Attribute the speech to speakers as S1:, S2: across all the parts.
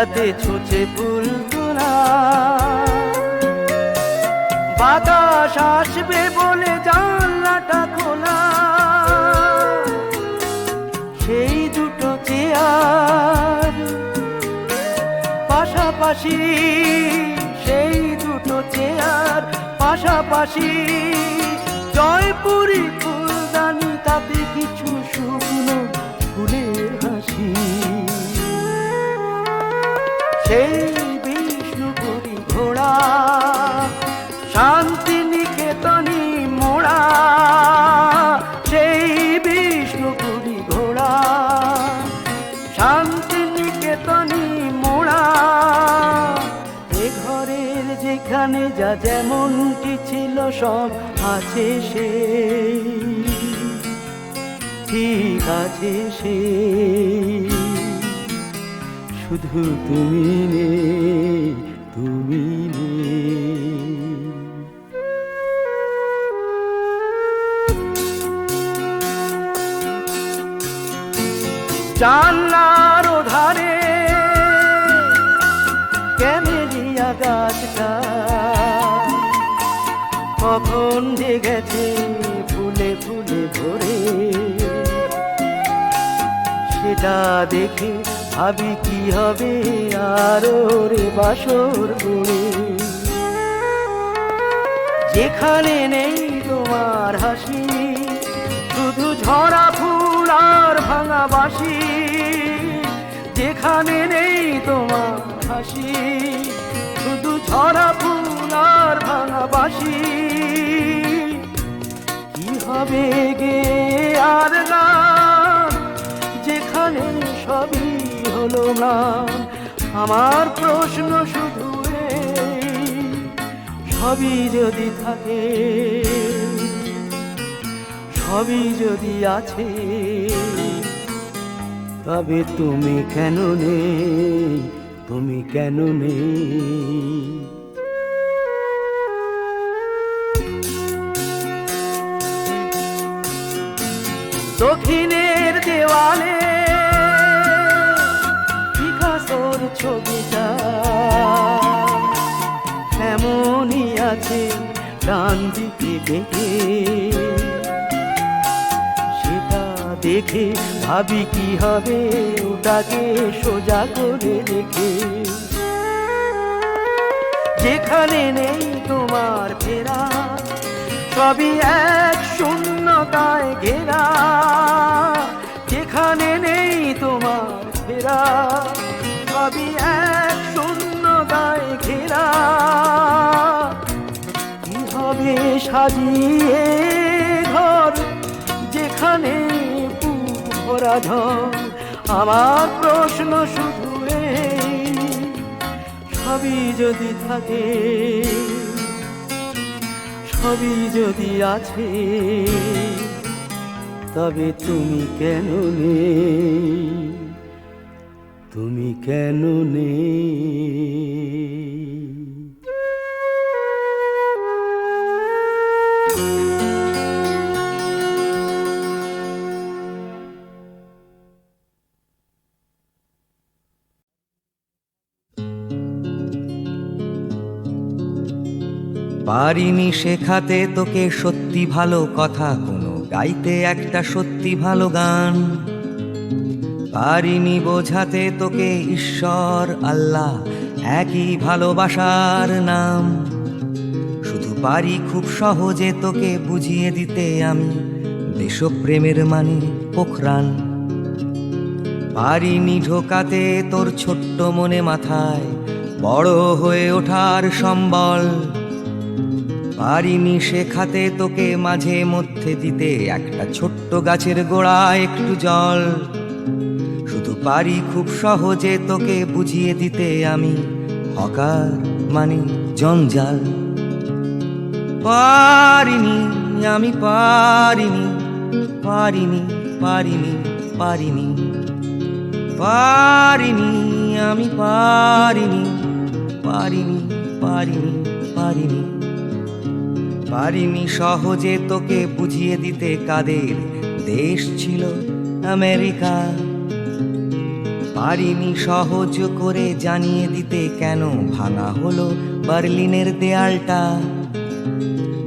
S1: যাতে ছুঁচে ফুল তোলা বাতাস আসবে বলে জানলাটা খোলা। সেই দুটো চেয়ার। পাশাপাশি সেই দুটো চেয়ার। পাশাপাশি জয়পুরি ফুলদানি তাতে কিছু সেই বিষ্ণুপুরি ঘোড়া, শান্তি নিকেতনী মোড়া, সেই বিষ্ণুপুরি ঘোড়া, শান্তি নিকেতনী মোড়া। এ ঘরের যেখানে যা যেমনটি ছিল সব আছে সে। ঠিক আছে সে। শুধু তুমি নেই তুমি নেই জানলার ধারে ক্যামেলিয়া গাছটা কখন যে গেছে ফুলে ফুলে ভরে, সেটা দেখে ভাবি কি হবে আর রে বাসর গড়ে যেখানে নেই তোমার হাসি, শুধু ঝরা ফুল আর ভাঙা বাসি যেখানে নেই তোমার হাসি, শুধু ঝরা ফুল আর ভাঙা বাসি কি হবে গে আর গান হলো না। আমার প্রশ্ন শুধু সবই যদি থাকে, সবই যদি আছে, তবে তুমি কেন নেই? তুমি কেন নেই? দক্ষিণের আছে ডান দিকে দেখে। সেটা দেখে ভাবি কি হবে, ওটাকে সোজা করে রেখে। যেখানে নেই তোমার ফেরা, সবই এক শূন্যতায় ঘেরা। যেখানে নেই তোমার ফেরা, সবই এক শূন্যতায় ঘেরা। হবে সাজিয়ে ঘর, যেখানে আমার প্রশ্ন শুধু সবই যদি থাকে, সবই যদি আছে, তবে তুমি কেন নেই? তুমি কেন নেই?
S2: পারিনি শেখাতে তোকে সত্যি ভালো কথা, কোনো গাইতে একটা সত্যি ভালো গান। পারিনি বোঝাতে তোকে ঈশ্বর, আল্লাহ একই ভালোবাসার নাম। শুধু পারি খুব সহজে তোকে বুঝিয়ে দিতে আমি, দেশপ্রেমের মানে পোখরান। পারিনি ঢোকাতে তোর ছোট্ট মনে মাথায়, বড় হয়ে ওঠার সম্বল। পারিনি শেখাতে তোকে মাঝে মধ্যে দিতে। একটা ছোট্ট গাছের গোড়া একটু জল। শুধু পারি খুব সহজে তোকে বুঝিয়ে দিতে আমি। হকার মানে জঞ্জাল। পারিনি, আমি পারিনি পারিনি পারিনি পারিনি। পারিনি, আমি পারিনি পারিনি পারিনি পারিনি। পারিনি সহজে তোকে বুঝিয়ে দিতে কাদের দেশ ছিল আমেরিকা। পারিনি সহজ করে জানিয়ে দিতে কেন ভাঙা হলো বার্লিনের দেয়ালটা।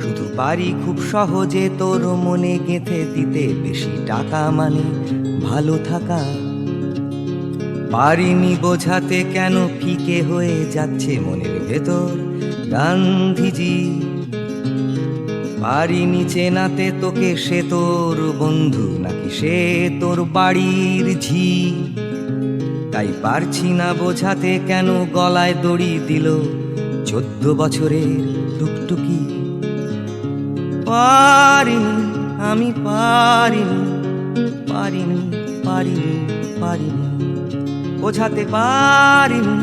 S2: শুধু পারি খুব সহজে তোর মনে গেঁথে দিতে বেশি টাকা মানে ভালো থাকা। পারিনি বোঝাতে কেন ফিকে হয়ে যাচ্ছে মনের ভেতর গান্ধীজি। পারিনি চেনাতে তোকে সে তোর বন্ধু, নাকি সে তোর বাড়ির ঝি? তাই পারছি না বোঝাতে কেন গলায় দড়ি দিল চোদ্দ বছরের টুকটুকি। পারিনি, আমি পারিনি পারিনি পারিনি পারিনি। বোঝাতে পারিনি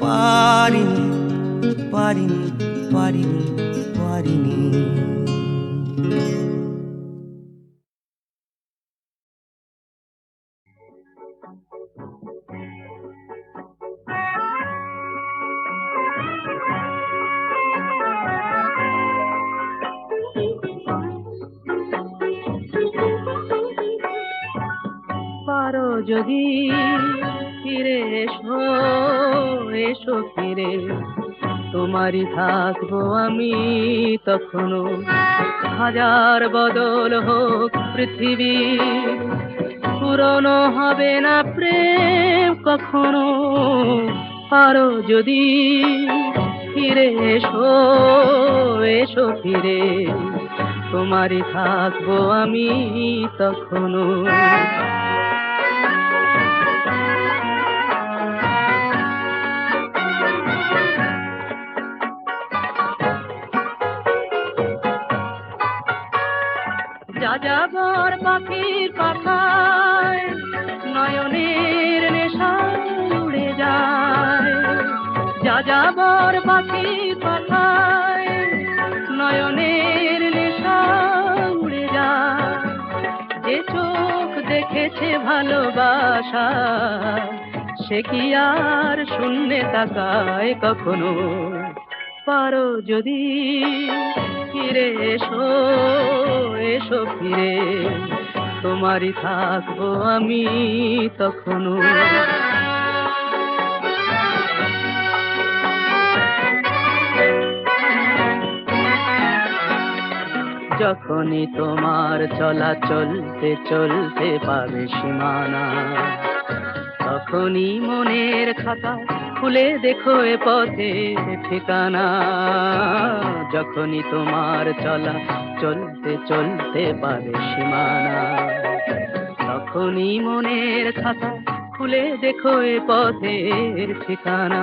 S2: পারিনি পারিনি। পারিনি পারিনি।
S1: পারো যদি তোমারই থাকব আমি তখনো। হাজার বদল হোক পৃথিবী, পুরনো হবে না প্রেম কখনো। পারো যদি ফিরে এসো এসো ফিরে, তোমারই থাকব আমি তখনো। যাযাবর পাখির পাখায় নয়নের নেশা উড়ে যায়। যাযাবর পাখির পাখায় নয়নের নেশা উড়ে যায়। যে চোখ দেখেছে ভালোবাসা, সে কি আর শূন্যে তাকায় কখনো? পারো যদি ফিরে এসো এসো ফিরে। তোমারই থাকব আমি তখনো যখনই তোমার চলা চলতে চলতে পাবে সীমানা, তখনই মনের খাতা খুলে দেখো এ পথের ঠিকানা। যখনই তোমার চলা চলতে চলতে পারে সীমানা। তখনই মনের খাতা খুলে দেখো এ পথের ঠিকানা।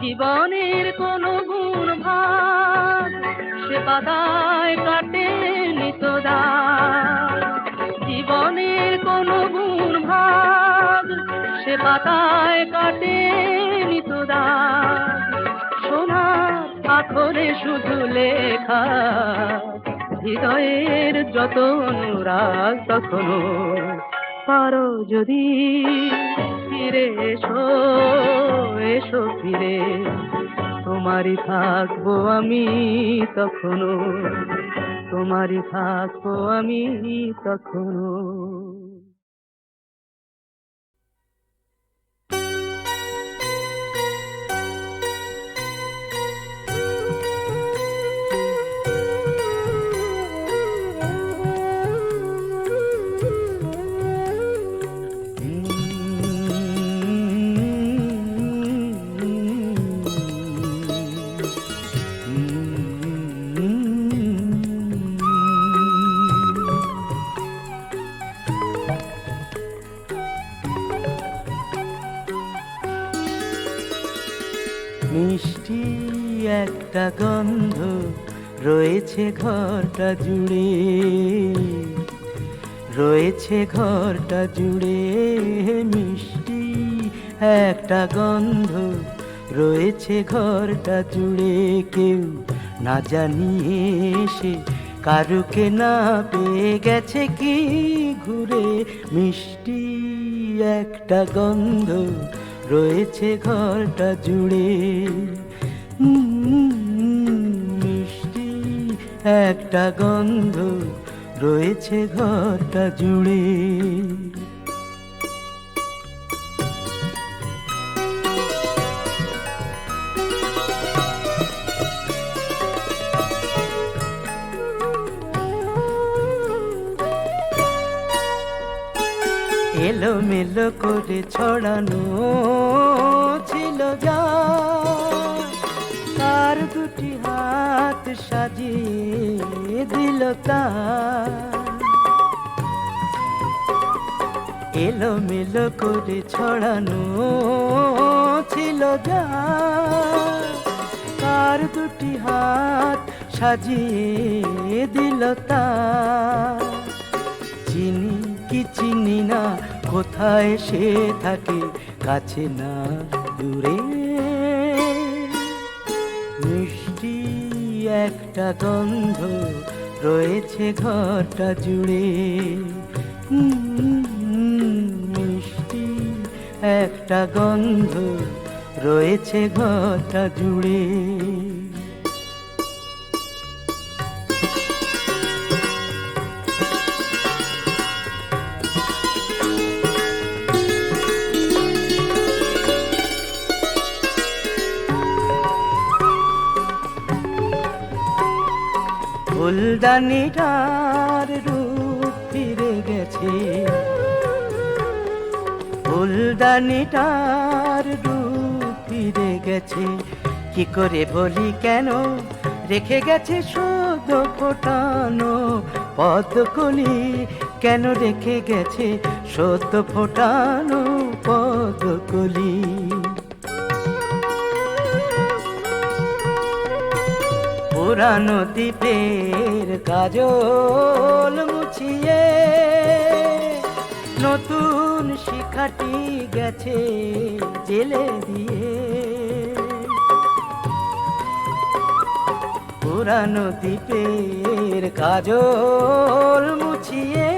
S1: জীবনের কোন গুণ ভাগ সে পাতায় কাটে নিতদা। পাতায় কাটে নিতদা সোনার আখরে শুধু লেখা, হৃদয়ের যত অনুরাগ তখনো পারো যদি ফিরে এসো এসো ফিরে। তোমারই থাকব আমি তখনো তোমারই থাকব আমি তখনো রয়েছে ঘরটা জুড়ে। রয়েছে ঘরটা জুড়ে মিষ্টি একটা গন্ধ। রয়েছে ঘরটা জুড়ে কেউ না জানিয়ে এসে, কারুকে না পেয়ে গেছে কি ঘুরে। মিষ্টি একটা গন্ধ রয়েছে ঘরটা জুড়ে। মিষ্টি একটা গন্ধ রয়েছে ঘরটা জুড়ে। এলো মেলো করে ছড়ানো ছিল যা সাজিয়ে দিল এলো মেলো করে ছড়ানো ছিল যা তার দুটি হাত সাজিয়ে দিল তা চিনি কি চিনি না, কোথায় সে থাকে, কাছে না, দূরে একটা গন্ধ রয়েছে ঘরটা জুড়ে। মিষ্টি একটা গন্ধ রয়েছে ঘরটা জুড়ে। ফুলদানিটার রূপ ফিরে গেছে। ফুলদানিটার রূপ ফিরে গেছে। কি করে বলি কেন? রেখে গেছে শুদ্ধ ফোটানো পদ্মকলি কেন রেখে গেছে সদ্য ফোটানো পদ্মকলি পুরানো দ্বীপের কাজল মুছিয়ে। নতুন শিখাটি গেছে জেলে দিয়ে। পুরানো দ্বীপের কাজল মুছিয়ে।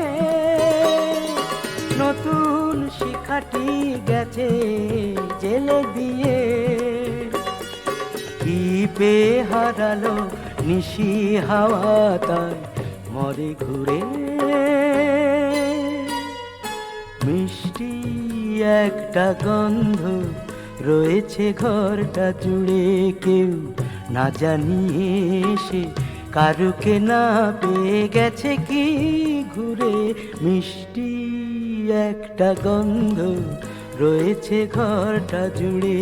S1: নতুন শিখাটি গেছে জেলে দিয়ে। কি হারালো নিশি হাওয়া তাই মরে ঘুরে। মিষ্টি একটা গন্ধ রয়েছে ঘরটা জুড়ে কেউ না জানিয়ে এসে, কারুকে না পেয়ে গেছে কি ঘুরে। মিষ্টি একটা গন্ধ রয়েছে ঘরটা জুড়ে।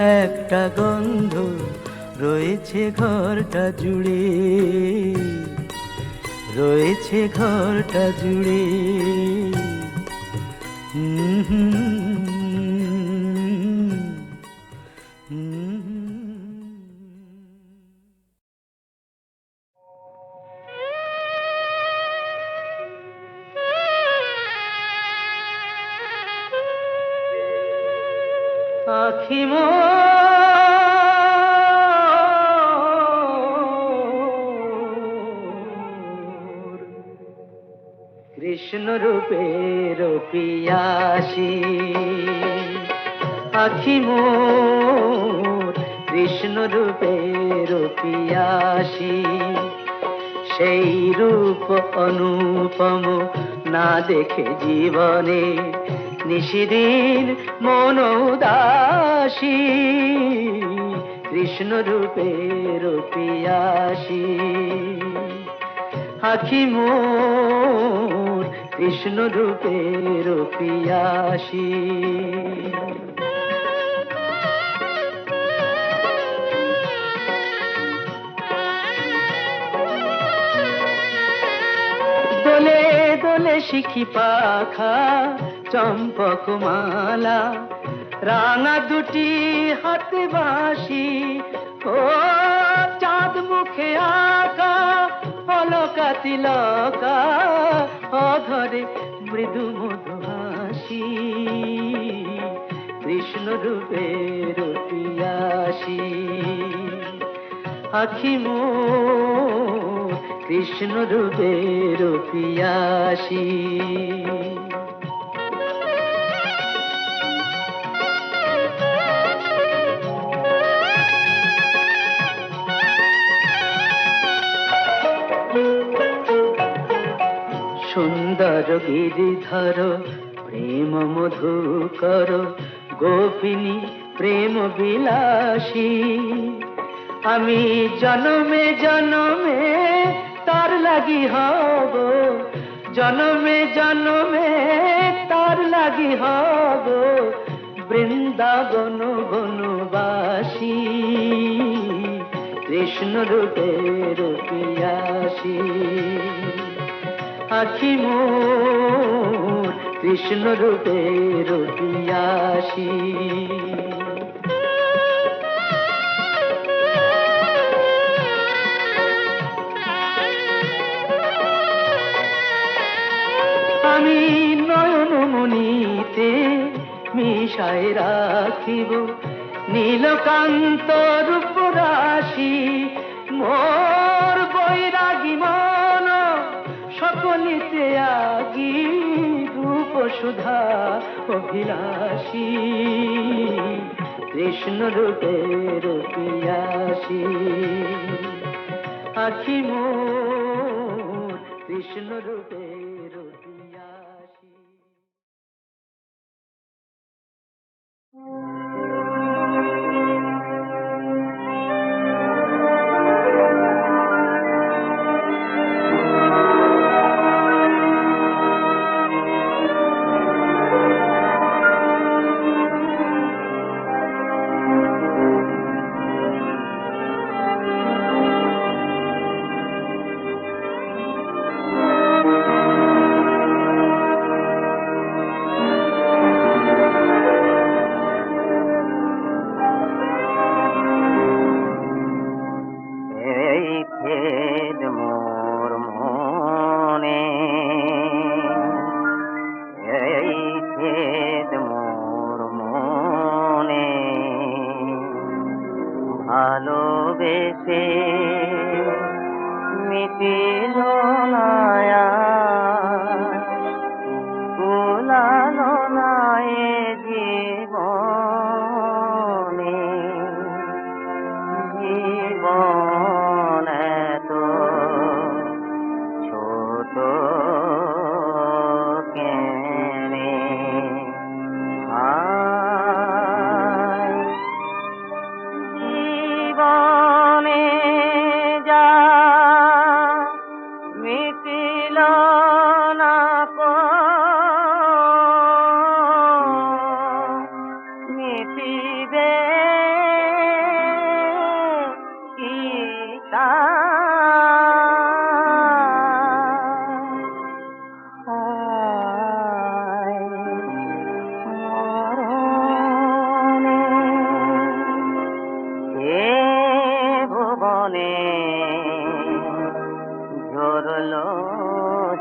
S1: একটা গন্ধ রয়েছে ঘরটা জুড়ে। রয়েছে ঘরটা জুড়ে। আখি মোর রূপের পিয়াসী আখি মোর কৃষ্ণ রূপের পিয়াসী সেই রূপ অনুপম না দেখে জীবনে নিশিদিন মন উদাসী। কৃষ্ণ রূপের পিয়াসী আখি মোর কৃষ্ণ রূপের পিয়াসী দোলে দোলে শিখি পাখা, চম্পক মালা, রাঙা দুটি হাতে বাসি ও চাঁদ মুখে আঁকা পলকা তিলকা অধরে মৃদু মধু হাসি। কৃষ্ণ রূপে পিয়াসি আখি মো কৃষ্ণ রূপে পিয়াসি গিরিধর প্রেম মধুকর গোপিনী প্রেম বিলাসী। আমি জনমে জনমে তার লাগি হব, জনমে জনমে তার লাগি হব, বৃন্দাবন বনবাসী, কৃষ্ণ রূপের পিয়াসী। আখি মোর কৃষ্ণ রূপের পিয়াসী আমি নয়ন মনিতে মিশায় রাখিব নীলকান্ত রূপ রাশি মোর সকলিতে আগি রূপ সুধা অভিলাষী। কৃষ্ণ রূপের পিয়াসী আখি মোর কৃষ্ণ রূপের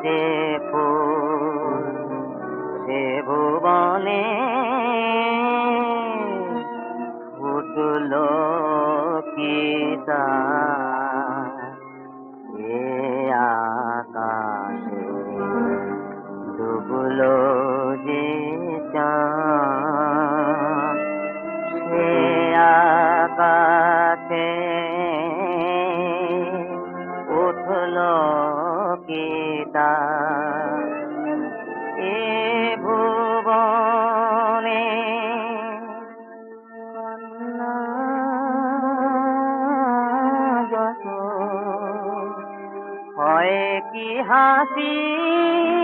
S3: যে ফুল সে ভুবনে ফুটল কি তা যত হয় কি হাসি